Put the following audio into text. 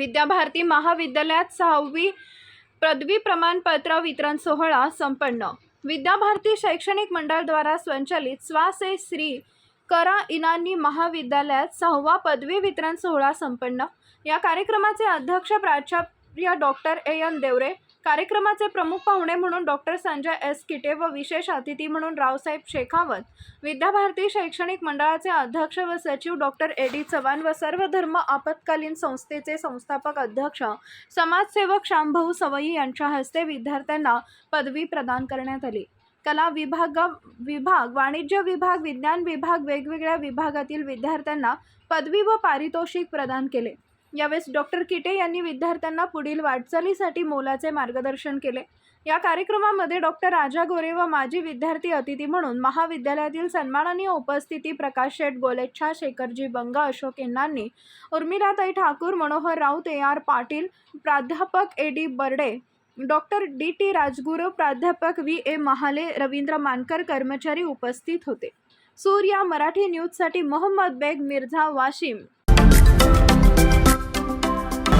विद्याभारती महाविद्यालयात सहावी पदवी प्रमाणपत्र वितरण सोहळा संपन्न. विद्याभारती शैक्षणिक मंडळाद्वारा संचालित स्वासे श्री करा इनानी महाविद्यालयात सहावा पदवी वितरण सोहळा संपन्न. या कार्यक्रमाचे अध्यक्ष प्राचार्य डॉक्टर ए एन देवरे कार्यक्रमाचे प्रमुख पाहुणे म्हणून डॉक्टर संजय एस. किटे व विशेष अतिथी म्हणून रावसाहेब शेखावत विद्याभारती शैक्षणिक मंडळाचे अध्यक्ष व सचिव डॉक्टर ए. डी. चव्हाण व सर्वधर्म आपत्कालीन संस्थेचे संस्थापक अध्यक्ष समाजसेवक शांभाऊ सवई यांच्या हस्ते विद्यार्थ्यांना पदवी प्रदान करण्यात आली. कला विभाग विभाग वाणिज्य विभाग विज्ञान विभाग वेगवेगळ्या विभागातील विद्यार्थ्यांना पदवी व पारितोषिक प्रदान केले. यावेळेस डॉक्टर किटे यांनी विद्यार्थ्यांना पुढील वाटचालीसाठी मोलाचे मार्गदर्शन केले. या कार्यक्रमामध्ये डॉक्टर राजा गोरे व माजी विद्यार्थी अतिथी म्हणून महाविद्यालयातील सन्माननीय उपस्थिती प्रकाश शेठ गोलेच्छा शेखरजी बंग अशोक एन्नांनी उर्मिलाताई ठाकूर मनोहर राऊत ए आर पाटील प्राध्यापक A D Barde doctor D T Rajguru प्राध्यापक व्ही ए महाले रवींद्र मानकर कर्मचारी उपस्थित होते. सूर्या मराठी न्यूजसाठी मोहम्मद बेग मिर्झा वाशिम.